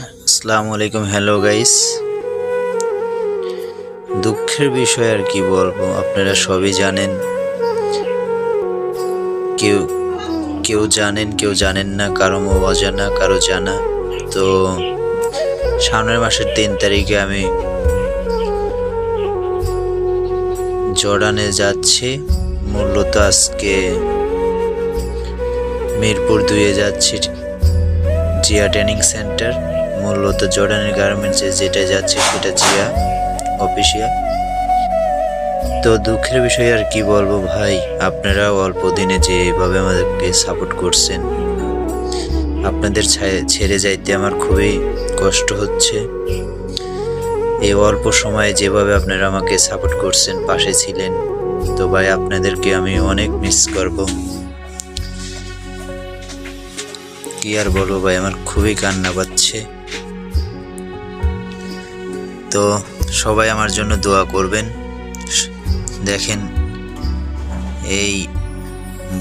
আসসালামু আলাইকুম hello guys দুঃখের বিষয় আর কি বলব, আপনারা সবই জানেন। কেউ কেউ জানেন কেউ জানেন না, কারও অজানা, কারও জানা। তো সামনের মাসের তিন তারিখে আমি জর্ডানে যাচ্ছি। মূলত আজকে মিরপুর দুয়ে যাচ্ছি। Zia training centre. মূলত জর্ডানের গার্মেন্টসে যেটা যাচ্ছে সেটা জিয়া অফিসিয়াল তো দুঃখের বিষয় আর কি বলব ভাই আপনারা অল্প দিনে যেভাবে আমাদেরকে সাপোর্ট করছেন, আপনাদের ছেড়ে যাইতে আমার খুবই কষ্ট হচ্ছে। এই অল্প সময়ে যেভাবে আপনারা আমাকে সাপোর্ট করছেন, পাশে ছিলেন, তো ভাই আপনাদেরকে আমি অনেক মিস করব। কি আর বলব ভাই, আমার খুবই কান্না পাচ্ছে। তো সবাই আমার জন্য দোয়া করবেন। দেখেন, এই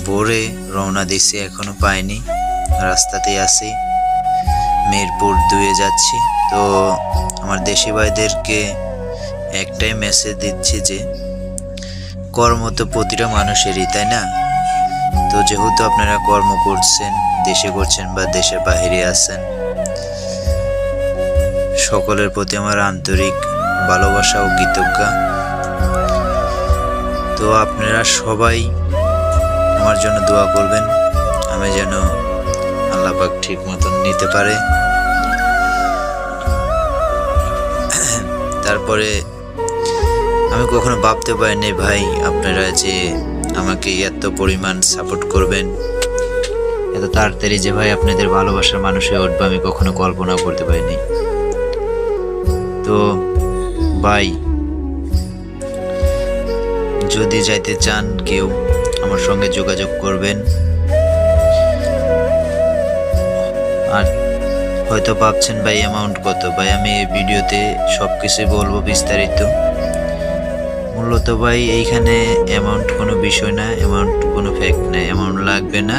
বোরে রওনা দিছি, এখনও পাইনি। রাস্তাতেই আছি, মিরপুর দুয়ে যাচ্ছি। তো আমার দেশি ভাইদেরকে একটাই মেসেজ দিচ্ছি যে, কর্ম তো প্রতিটা মানুষেরই, তাই না? তো যেহেতু আপনারা কর্ম করছেন, দেশে করছেন বা দেশের বাইরে আছেন সকলের প্রতি আমার আন্তরিক ভালোবাসা ও কৃতজ্ঞা। তো আপনারা সবাই আমার জন্য দোয়া করবেন, আমি যেন আল্লাহ পাক ঠিক মতন নিতে পারে। তারপরে আমি কখনো ভাবতে পারিনি, ভাই, আপনারা যে আমাকে এত পরিমাণ সাপোর্ট করবেন, এত তাড়াতাড়ি যে ভাই আপনাদের ভালোবাসার মানুষ উঠবে, আমি কখনো কল্পনা করতে পারিনি। তো ভাই, যদি যাইতে চান কেউ আমার সঙ্গে যোগাযোগ করবেন। আর হয়তো ভাবছেন, ভাই অ্যামাউন্ট কত? ভাই, আমি এই ভিডিওতে সব কিছুই বলব বিস্তারিত। মূলত ভাই, এইখানে অ্যামাউন্ট কোনো বিষয় না অ্যামাউন্ট কোনো ফ্যাক্ট না অ্যামাউন্ট লাগবে না।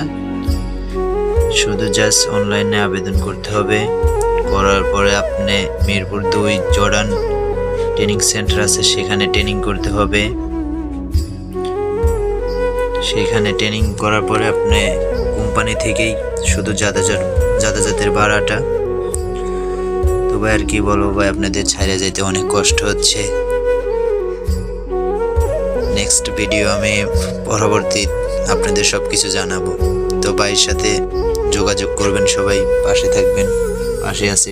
শুধু জাস্ট অনলাইনে আবেদন করতে হবে। করার পরে আপনি মিরপুর দুই জর্ডান ট্রেনিং সেন্টার আছে, সেখানে ট্রেনিং করতে হবে। সেখানে ট্রেনিং করার পরে আপনি কোম্পানি থেকেই শুধু যাতায়াত, যাতায়াতের ভাড়াটা। তো ভাই, আর কি বলব ভাই, আপনাদের ছাড়া যেতে অনেক কষ্ট হচ্ছে। নেক্সট ভিডিও আমি পরবর্তী আপনাদের সব কিছু জানাব। তো ভাইয়ের সাথে যোগাযোগ করবেন সবাই, পাশে থাকবেন। পাশে আছি